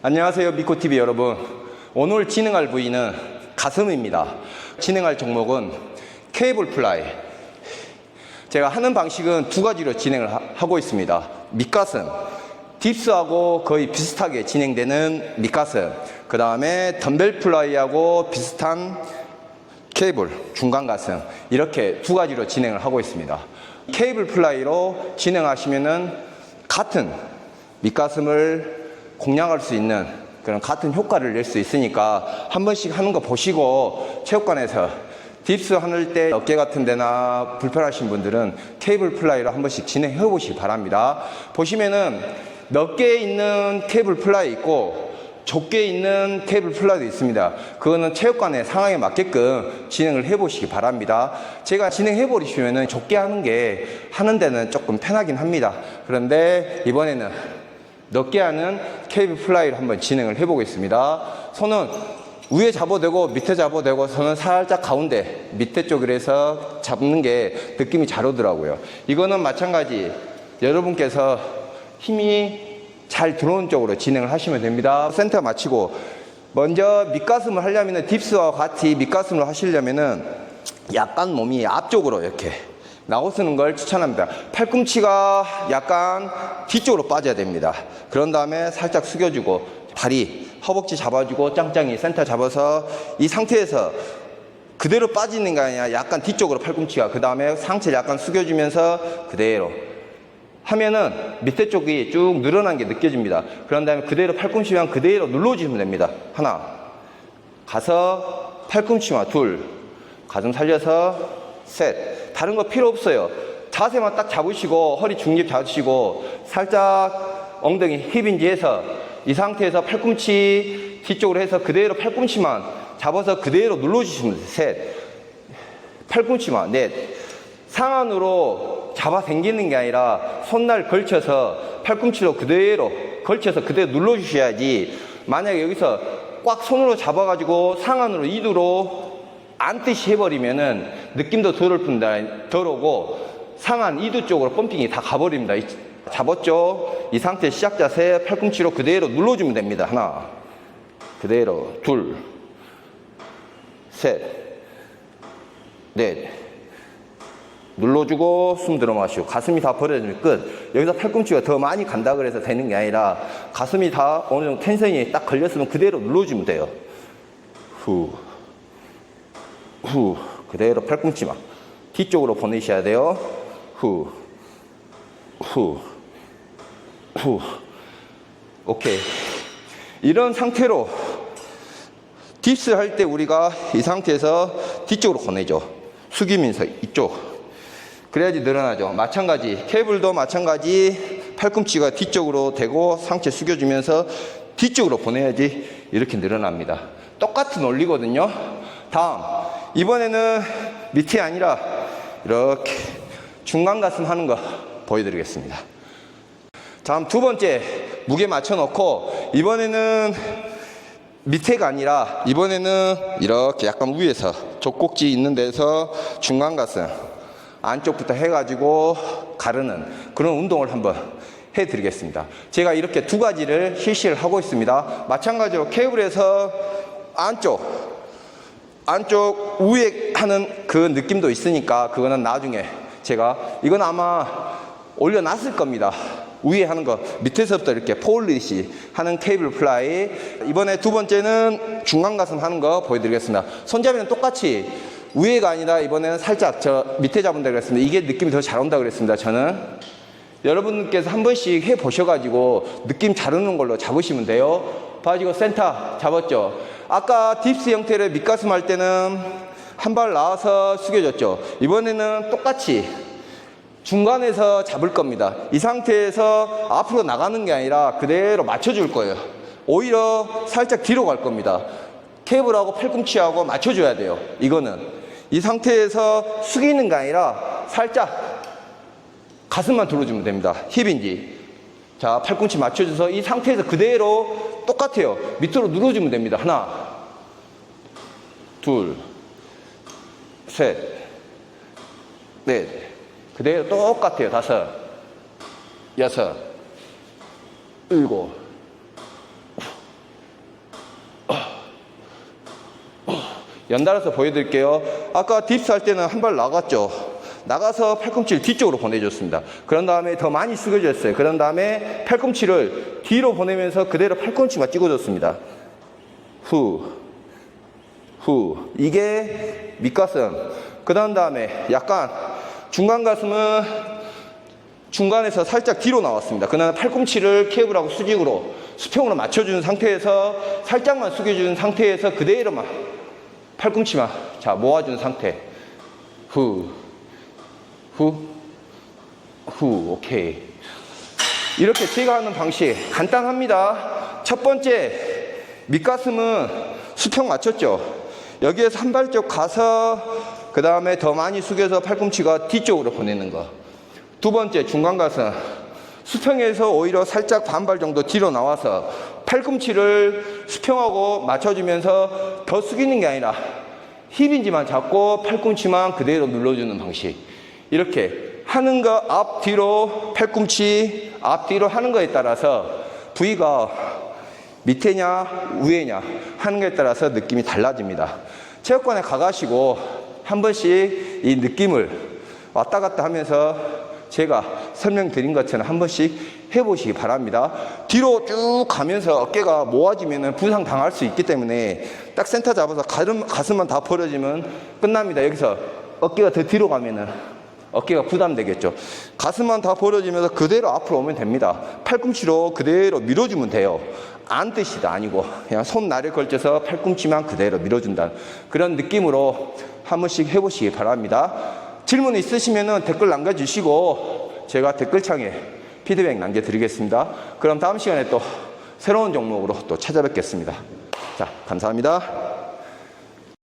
안녕하세요 미코TV 여러분. 오늘 진행할 부위는 가슴입니다. 진행할 종목은 케이블 플라이. 제가 하는 방식은 두 가지로 진행을 하- 하고 있습니다. 밑가슴. 딥스하고 거의 비슷하게 진행되는 밑가슴. 그 다음에 덤벨 플라이하고 비슷한 케이블 중간 가슴. 이렇게 두 가지로 진행을 하고 있습니다. 케이블 플라이로 진행하시면은 같은 밑가슴을 공략할 수 있는 그런 같은 효과를 낼 수 있으니까 한 번씩 하는 거 보시고 체육관에서 딥스 하늘 때 어깨 같은 데나 불편하신 분들은 케이블 플라이로 한 번씩 진행해 보시기 바랍니다. 보시면은 넓게 있는 케이블 플라이 있고 좁게 있는 케이블 플라이도 있습니다. 그거는 체육관의 상황에 맞게끔 진행을 해 보시기 바랍니다. 제가 진행해 버리시면은 좁게 하는 게 하는 데는 조금 편하긴 합니다. 그런데 이번에는 넓게 하는 케이블 플라이를 한번 진행을 해보겠습니다. 손은 위에 잡아대고 밑에 잡아대고 손은 살짝 가운데 밑에 쪽으로 해서 잡는 게 느낌이 잘 오더라고요. 이거는 마찬가지 여러분께서 힘이 잘 들어오는 쪽으로 진행을 하시면 됩니다. 센터 맞추고 먼저 밑가슴을 하려면 딥스와 같이 밑가슴을 하시려면은 약간 몸이 앞쪽으로 이렇게 나고 쓰는 걸 추천합니다. 팔꿈치가 약간 뒤쪽으로 빠져야 됩니다. 그런 다음에 살짝 숙여주고 다리, 허벅지 잡아주고 짱짱이 센터 잡아서 이 상태에서 그대로 빠지는 게 아니라 약간 뒤쪽으로 팔꿈치가 그 다음에 상체 약간 숙여주면서 그대로 하면은 밑에 쪽이 쭉 늘어난 게 느껴집니다. 그런 다음에 그대로 팔꿈치만 그대로 눌러주시면 됩니다. 하나, 가서 팔꿈치만 둘, 가슴 살려서 셋. 다른 거 필요 없어요. 자세만 딱 잡으시고 허리 중립 잡으시고 살짝 엉덩이 힙 인지해서 이 상태에서 팔꿈치 뒤쪽으로 해서 그대로 팔꿈치만 잡아서 그대로 눌러주시면 돼요. 셋. 팔꿈치만 넷. 상안으로 잡아 당기는 게 아니라 손날 걸쳐서 팔꿈치로 그대로 걸쳐서 그대로 눌러주셔야지 만약에 여기서 꽉 손으로 잡아가지고 상안으로 이두로 안듯이 해버리면은 느낌도 덜 뿐다 덜 오고 상안 이두 쪽으로 펌핑이 다 가버립니다. 이- 잡았죠? 이 상태 시작 자세 팔꿈치로 그대로 눌러주면 됩니다. 하나, 그대로 둘, 셋, 넷. 눌러주고 숨 들어 마시고 가슴이 다 벌어지면 끝. 여기서 팔꿈치가 더 많이 간다 그래서 되는 게 아니라 가슴이 다 어느 정도 텐션이 딱 걸렸으면 그대로 눌러주면 돼요. 후, 후, 그대로 팔꿈치만 뒤쪽으로 보내셔야 돼요. 후, 후, 후. 오케이. 이런 상태로 딥스 할 때 우리가 이 상태에서 뒤쪽으로 보내죠. 숙이면서 이쪽. 그래야지 늘어나죠. 마찬가지. 케이블도 마찬가지. 팔꿈치가 뒤쪽으로 대고 상체 숙여주면서 뒤쪽으로 보내야지 이렇게 늘어납니다. 똑같은 원리거든요. 다음. 이번에는 밑이 아니라 이렇게 중간 가슴 하는 거 보여드리겠습니다. 다음 두 번째 무게 맞춰놓고 이번에는 밑에가 아니라 이번에는 이렇게 약간 위에서 족꼭지 있는 데서 중간 가슴 안쪽부터 해가지고 가르는 그런 운동을 한번 해드리겠습니다. 제가 이렇게 두 가지를 실시를 하고 있습니다. 마찬가지로 케이블에서 안쪽 안쪽 위에 하는 그 느낌도 있으니까 그거는 나중에 제가 이건 아마 올려놨을 겁니다. 위에 하는 거 밑에서부터 이렇게 폴리시 하는 케이블 플라이 이번에 두 번째는 중간 가슴 하는 거 보여드리겠습니다. 손잡이는 똑같이 위에가 아니라 이번에는 살짝 저 밑에 잡은다 그랬습니다. 이게 느낌이 더 잘 온다 그랬습니다. 저는 여러분께서 한 번씩 해 보셔가지고 느낌 잘 오는 걸로 잡으시면 돼요. 봐지고 센터 잡았죠. 아까 딥스 형태를 밑가슴 할 때는 한 발 나와서 숙여졌죠. 이번에는 똑같이 중간에서 잡을 겁니다. 이 상태에서 앞으로 나가는 게 아니라 그대로 맞춰줄 거예요. 오히려 살짝 뒤로 갈 겁니다. 케이블하고 팔꿈치하고 맞춰줘야 돼요. 이거는. 이 상태에서 숙이는 게 아니라 살짝 가슴만 돌려주면 됩니다. 힙인지. 자, 팔꿈치 맞춰줘서 이 상태에서 그대로 똑같아요. 밑으로 눌러주면 됩니다. 하나, 둘, 셋, 넷. 그대로 똑같아요. 다섯, 여섯, 일곱, 연달아서 보여드릴게요. 아까 딥스 할 때는 한 발 나갔죠. 나가서 팔꿈치를 뒤쪽으로 보내줬습니다. 그런 다음에 더 많이 숙여줬어요. 그런 다음에 팔꿈치를 뒤로 보내면서 그대로 팔꿈치만 찍어줬습니다. 후, 후. 이게 밑가슴. 그 다음 다음에 약간 중간 가슴은 중간에서 살짝 뒤로 나왔습니다. 그다음 팔꿈치를 케이블하고 수직으로 수평으로 맞춰주는 상태에서 살짝만 숙여주는 상태에서 그대로만 팔꿈치만 자 모아준 상태. 후, 후, 후. 오케이. 이렇게 제가 하는 방식 간단합니다. 첫 번째 밑가슴은 수평 맞췄죠. 여기에서 한 발짝 가서 그 다음에 더 많이 숙여서 팔꿈치가 뒤쪽으로 보내는 거. 두 번째 중간 가슴 수평에서 오히려 살짝 반발 정도 뒤로 나와서 팔꿈치를 수평하고 맞춰주면서 더 숙이는 게 아니라 힙인지만 잡고 팔꿈치만 그대로 눌러주는 방식 이렇게 하는 거 앞뒤로 팔꿈치 앞뒤로 하는 거에 따라서 부위가 밑에냐 위에냐 하는 것에 따라서 느낌이 달라집니다 체육관에 가가시고 한 번씩 이 느낌을 왔다 갔다 하면서 제가 설명드린 것처럼 한 번씩 해보시기 바랍니다. 뒤로 쭉 가면서 어깨가 모아지면 부상 당할 수 있기 때문에 딱 센터 잡아서 가슴, 가슴만 다 벌어지면 끝납니다. 여기서 어깨가 더 뒤로 가면은 어깨가 부담되겠죠. 가슴만 다 벌어지면서 그대로 앞으로 오면 됩니다. 팔꿈치로 그대로 밀어주면 돼요. 안 뜻이다 아니고 그냥 손 날에 걸쳐서 팔꿈치만 그대로 밀어준다 그런 느낌으로 한 번씩 해보시기 바랍니다. 질문 있으시면 댓글 남겨주시고 제가 댓글창에 피드백 남겨드리겠습니다. 그럼 다음 시간에 또 새로운 종목으로 또 찾아뵙겠습니다. 자, 감사합니다.